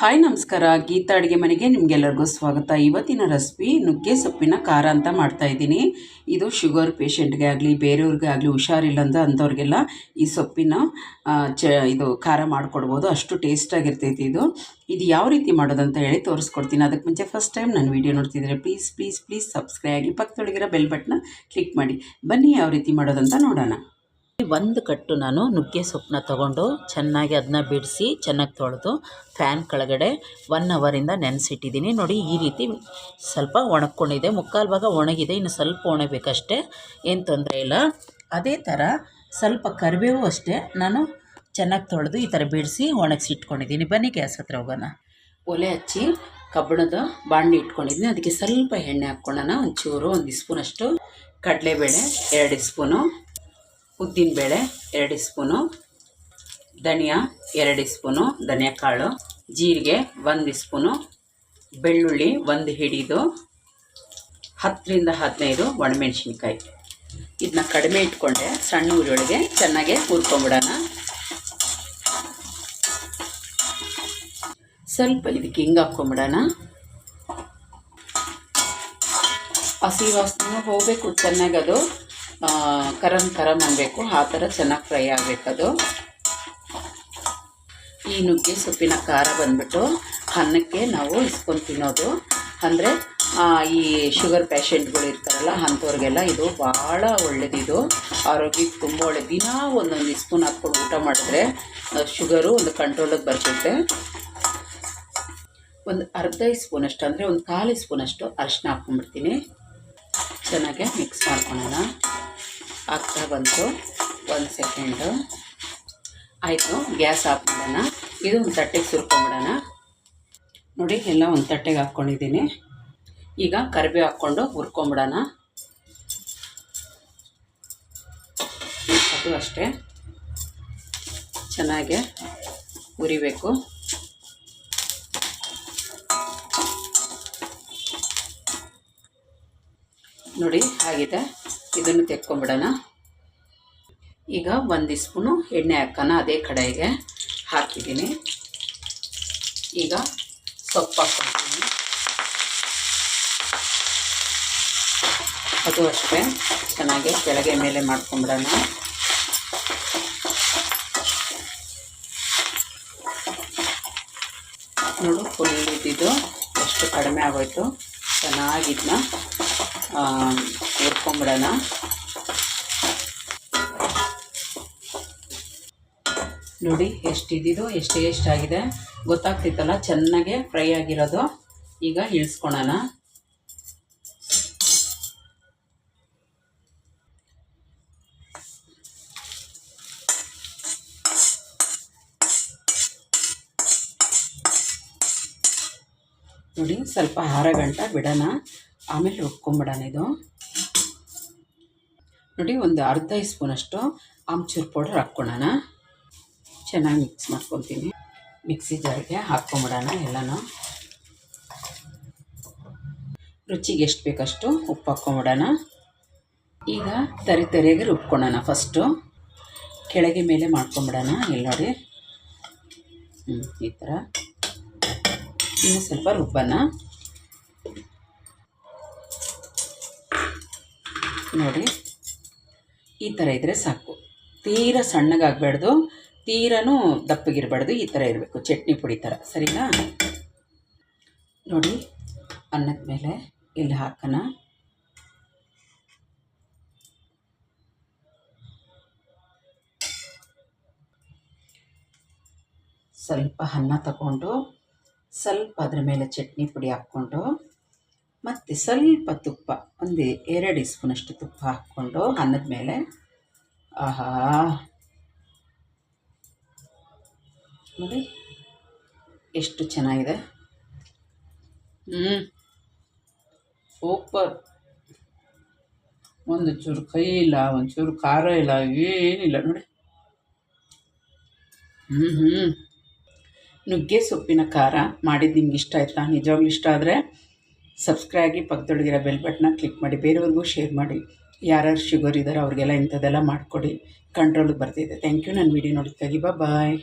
Hi ನಮಸ್ಕಾರ, ಗೀತಾ ಅಡುಗೆ ಮನೆಗೆ ನಿಮಗೆಲ್ಲರಿಗೂ ಸ್ವಾಗತ. ಇವತ್ತಿನ ರೆಸಿಪಿ ನುಗ್ಗೆ ಸೊಪ್ಪಿನ ಖಾರ ಅಂತ ಮಾಡ್ತಾ ಇದ್ದೀನಿ. ಇದು ಶುಗರ್ ಪೇಷಂಟ್ಗೆ ಆಗಲಿ, ಬೇರೆಯವ್ರಿಗೆ ಆಗಲಿ ಹುಷಾರಿಲ್ಲ ಅಂತ ಅಂಥವ್ರಿಗೆಲ್ಲ ಈ ಸೊಪ್ಪಿನ ಚ, ಇದು ಖಾರ ಮಾಡಿಕೊಡ್ಬೋದು. ಅಷ್ಟು ಟೇಸ್ಟಾಗಿರ್ತೈತಿ ಇದು. ಇದು ಯಾವ ರೀತಿ ಮಾಡೋದಂತ ಹೇಳಿ ತೋರಿಸ್ಕೊಡ್ತೀನಿ. ಅದಕ್ಕೆ ಮುಂಚೆ ಫಸ್ಟ್ ಟೈಮ್ ನಾನು ವೀಡಿಯೋ ನೋಡ್ತಿದ್ರೆ ಪ್ಲೀಸ್ ಪ್ಲೀಸ್ ಪ್ಲೀಸ್ ಸಬ್ಸ್ಕ್ರೈಬ್ ಆಗಿ ಪಕ್ಕದೊಳಗಿರೋ ಬೆಲ್ ಬಟ್ನ ಕ್ಲಿಕ್ ಮಾಡಿ. ಬನ್ನಿ ಯಾವ ರೀತಿ ಮಾಡೋದಂತ ನೋಡೋಣ. ಒಂದು ಕಟ್ಟು ನಾನು ನುಗ್ಗೆ ಸೊಪ್ಪನ್ನ ತಗೊಂಡು ಚೆನ್ನಾಗಿ ಅದನ್ನ ಬಿಡಿಸಿ ಚೆನ್ನಾಗಿ ತೊಳೆದು ಫ್ಯಾನ್ ಕೆಳಗಡೆ ಒನ್ ಅವರಿಂದ ನೆನೆಸಿಟ್ಟಿದ್ದೀನಿ. ನೋಡಿ ಈ ರೀತಿ ಸ್ವಲ್ಪ ಒಣಕೊಂಡಿದೆ ಮುಕ್ಕಾಲು ಭಾಗ ಒಣಗಿದೆ. ಇನ್ನು ಸ್ವಲ್ಪ ಒಣಬೇಕಷ್ಟೇ ಏನು ತೊಂದರೆ ಇಲ್ಲ. ಅದೇ ಥರ ಸ್ವಲ್ಪ ಕರಿಬೇವು ಅಷ್ಟೇ ನಾನು ಚೆನ್ನಾಗಿ ತೊಳೆದು ಈ ಥರ ಬಿಡಿಸಿ ಒಣಗಿಸಿ ಇಟ್ಕೊಂಡಿದ್ದೀನಿ ಬನ್ನಿ ಗ್ಯಾಸ್ ಹತ್ರ ಹೋಗೋಣ. ಒಲೆ ಹಚ್ಚಿ ಕಬ್ಬಣದ ಬಾಣಲಿ ಇಟ್ಕೊಂಡಿದ್ದೀನಿ. ಅದಕ್ಕೆ ಸ್ವಲ್ಪ ಎಣ್ಣೆ ಹಾಕ್ಕೊಳ್ಳೋಣ. ಒಂಚೂರು, ಒಂದು ಸ್ಪೂನಷ್ಟು ಕಡಲೆಬೇಳೆ, ಎರಡು ಸ್ಪೂನು ಉದ್ದಿನಬೇಳೆ ಎರಡು ಸ್ಪೂನು ಧನಿಯಾ ಎರಡು ಸ್ಪೂನು ಧನಿಯಾ ಕಾಳು ಜೀರಿಗೆ ಒಂದು ಸ್ಪೂನು ಬೆಳ್ಳುಳ್ಳಿ ಒಂದು ಹಿಡಿದು ಹತ್ತರಿಂದ ಹದಿನೈದು ಒಣಮೆಣ್ಸಿನ್ಕಾಯಿ. ಇದನ್ನ ಕಡಿಮೆ ಇಟ್ಕೊಂಡೆ ಸಣ್ಣ ಊರೊಳಗೆ ಚೆನ್ನಾಗೆ ಹುರ್ಕೊಂಬಿಡೋಣ. ಸ್ವಲ್ಪ ಇದಕ್ಕೆ ಹಿಂಗೆ ಹಾಕ್ಕೊಂಬಿಡೋಣ. ಹಸಿ ವಾಸನೆ ಹೋಗಬೇಕು ಚೆನ್ನಾಗಿ ಅದು ಆ, ಕರಮ್ ಕರಮ್ ಅನ್ನಬೇಕು ಆ ಥರ ಚೆನ್ನಾಗಿ ಫ್ರೈ ಆಗಬೇಕದು. ಈ ನುಗ್ಗೆ ಸೊಪ್ಪಿನ ಖಾರ ಬಂದ್ಬಿಟ್ಟು ಅನ್ನಕ್ಕೆ ನಾವು ಇಸ್ಕೊಂಡು ತಿನ್ನೋದು. ಅಂದರೆ ಈ ಶುಗರ್ ಪೇಷಂಟ್ಗಳು ಇರ್ತಾರಲ್ಲ, ಅಂಥವ್ರಿಗೆಲ್ಲ ಇದು ಭಾಳ ಒಳ್ಳೆಯದಿದು ಆರೋಗ್ಯಕ್ಕೆ ತುಂಬ ಒಳ್ಳೆ ದಿನ ಒಂದೊಂದು ಸ್ಪೂನ್ ಹಾಕ್ಕೊಂಡು ಊಟ ಮಾಡಿದ್ರೆ ಶುಗರು ಒಂದು ಕಂಟ್ರೋಲಿಗೆ ಬರ್ತೈತೆ. ಒಂದು ಅರ್ಧ ಸ್ಪೂನಷ್ಟು ಅಂದರೆ ಒಂದು ಕಾಲು ಸ್ಪೂನಷ್ಟು ಅರಿಶಿನ ಹಾಕ್ಕೊಂಡ್ಬಿಡ್ತೀನಿ. ಚೆನ್ನಾಗಿ ಮಿಕ್ಸ್ ಮಾಡ್ಕೊಳ್ಳೋಣ ಆಗ್ತಾ ಬಂತು, ಒಂದು ಸೆಕೆಂಡು ಆಯಿತು, ಗ್ಯಾಸ್ ಹಾಕ್ಬಿಡೋಣ ಇದು ಒಂದು ತಟ್ಟೆಗೆ ಸುರ್ಕೊಂಬಿಡೋಣ. ನೋಡಿ, ಎಲ್ಲ ಒಂದು ತಟ್ಟೆಗೆ ಹಾಕ್ಕೊಂಡಿದ್ದೀನಿ. ಈಗ ಕರಿಬೇವು ಹಾಕ್ಕೊಂಡು ಹುರ್ಕೊಂಬಿಡೋಣ. ಅದು ಅಷ್ಟೇ. ಚೆನ್ನಾಗಿ ಹುರಿಬೇಕು. ನೋಡಿ, ಆಗಿದೆ. ಇದನ್ನು ತೆಕ್ಕೊಂಬಿಡೋಣ. ಈಗ ಒಂದು ಸ್ಪೂನು ಎಣ್ಣೆ ಹಾಕೋಣ ಅದೇ ಕಡೆಗೆ ಹಾಕಿದ್ದೀನಿ. ಈಗ ಸೊಪ್ಪು ಹಾಕ್ಕೊಳ್ತೀನಿ ಅದು ಅಷ್ಟೇ. ಚೆನ್ನಾಗಿ ಕೆಳಗೆ ಮೇಲೆ ಮಾಡ್ಕೊಂಬಿಡೋಣ. ನೋಡು ಫುಲ್ ಇದ್ದಿದ್ದು ಎಷ್ಟು ಕಡಿಮೆ ಆಗೋಯ್ತು. ಚೆನ್ನಾಗಿದ್ನ ಹುರ್ಕೊಂಬಿಡೋಣ. ನೋಡಿ ಎಷ್ಟು ಇದ್ದಿದ್ದು ಎಷ್ಟು ಎಷ್ಟಾಗಿದೆ. ಗೊತ್ತಾಗ್ತಿತ್ತಲ್ಲ, ಚೆನ್ನಾಗೆ ಫ್ರೈ ಆಗಿರೋದು. ಈಗ ಇಳಿಸ್ಕೊಳೋಣ. ನೋಡಿ, ಸ್ವಲ್ಪ ಆರ ಗಂಟೆ ಬಿಡೋಣ. ಆಮೇಲೆ ರುಬ್ಕೊಂಬಿಡೋಣ ಇದು. ನೋಡಿ, ಒಂದು ಅರ್ಧ ಸ್ಪೂನಷ್ಟು ಆಮ್ಚೂರು ಪೌಡರ್ ಹಾಕ್ಕೊಳ್ಳೋಣ ಚೆನ್ನಾಗಿ ಮಿಕ್ಸ್ ಮಾಡ್ಕೊತೀನಿ ಮಿಕ್ಸಿ ಜಾರಿಗೆ ಹಾಕ್ಕೊಂಬಿಡೋಣ ಎಲ್ಲನೂ. ರುಚಿಗೆ ಎಷ್ಟು ಬೇಕಷ್ಟು ಉಪ್ಪು ಹಾಕ್ಕೊಂಬಿಡೋಣ. ಈಗ ತರಿ ತರಿಯಾಗಿ ರುಬ್ಕೊಳ್ಳೋಣ ಫಸ್ಟು. ಕೆಳಗೆ ಮೇಲೆ ಮಾಡ್ಕೊಂಬಿಡೋಣ, ಇಲ್ಲಿ ನೋಡಿ. ಈ ಥರ. ಇನ್ನು ಸ್ವಲ್ಪ ರುಬ್ಬೋಣ. ನೋಡಿ, ಈ ಥರ ಇದ್ದರೆ ಸಾಕು. ತೀರಾ ಸಣ್ಣಗಾಗಬಾರ್ದು ತೀರನೂ ದಪ್ಪಗಿರಬಾರ್ದು, ಈ ಥರ ಇರಬೇಕು, ಚಟ್ನಿ ಪುಡಿ ಥರ. ಸರಿನಾ? ನೋಡಿ, ಅನ್ನದ ಮೇಲೆ ಇಲ್ಲಿ ಹಾಕೋಣ. ಸ್ವಲ್ಪ ಅನ್ನ ತಗೊಂಡು, ಸ್ವಲ್ಪ ಅದ್ರ ಮೇಲೆ ಚಟ್ನಿ ಪುಡಿ ಹಾಕ್ಕೊಂಡು, ಮತ್ತು ಸ್ವಲ್ಪ ತುಪ್ಪ, ಒಂದು ಎರಡು ಸ್ಪೂನಷ್ಟು ತುಪ್ಪ ಹಾಕ್ಕೊಂಡು, ಅನ್ನದ ಮೇಲೆ, ಆಹಾ ನೋಡಿ. ಎಷ್ಟು ಚೆನ್ನಾಗಿದೆ. ಹ್ಞೂ ಸೂಪರ್. ಒಂದು ಚೂರು ಕೈ ಇಲ್ಲ ಒಂದು ಚೂರು ಖಾರ ಇಲ್ಲ, ಏನಿಲ್ಲ, ನೋಡಿ. ಹ್ಞೂ ಹ್ಞೂ ನುಗ್ಗೆ ಸೊಪ್ಪಿನ ಖಾರ ಮಾಡಿದ್ದು ನಿಮ್ಗೆ ಇಷ್ಟ ಆಯ್ತಾ? ನಿಜವಾಗ್ಲೂ ಇಷ್ಟ ಆದರೆ ಸಬ್ಸ್ಕ್ರೈಬ್ ಪಕ್ಕದೊಳಗಿರೋ ಬೆಲ್ ಬಟ್ನ ಕ್ಲಿಕ್ ಮಾಡಿ, ಬೇರೆಯವ್ರಿಗೂ ಶೇರ್ ಮಾಡಿ. ಯಾರ್ಯಾರು ಶುಗರ್ ಇದ್ದಾರೆ ಅವ್ರಿಗೆಲ್ಲ ಇಂಥದ್ದೆಲ್ಲ ಮಾಡಿಕೊಡಿ. ಕಂಟ್ರೋಲಿಗೆ ಬರ್ತಿದೆ. ಥ್ಯಾಂಕ್ ಯು ನನ್ನ ವೀಡಿಯೋ ನೋಡಿದ್ದಾಗಿ ಬಾಯ್